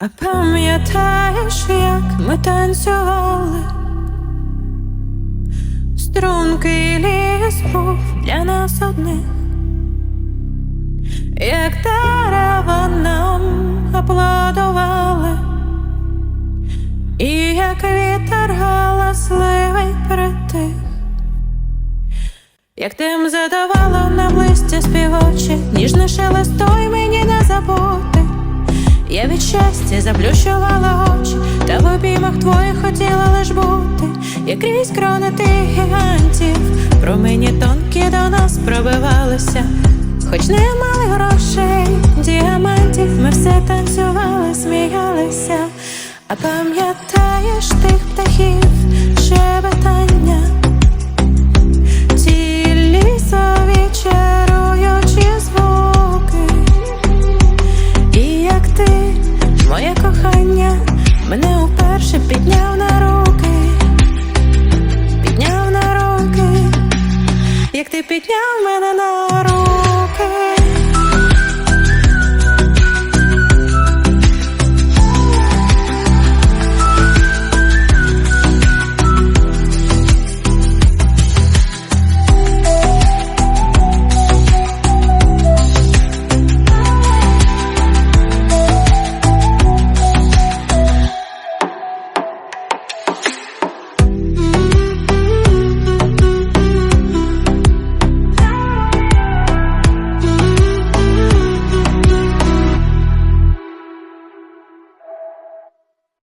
А пам'ятаєш, як ми танцювали? Стрункий ліс був для нас одних, як дерева нам аплодували, і як вітер галасливий притих, як тим задавало нам листя співочі, ніжне шелестой мені не забути. Я від щастя заплющувала очі, та в обіймах твоїх хотіла лиш бути, як крізь крони тих гігантів, промені тонкі до нас пробивалися, хоч не мали грошей, діамантів, ми все танцювали, сміялися, а пам'ятаєш тих птахів, що підняв на руки, підняв на руки, як ти підняв мене на.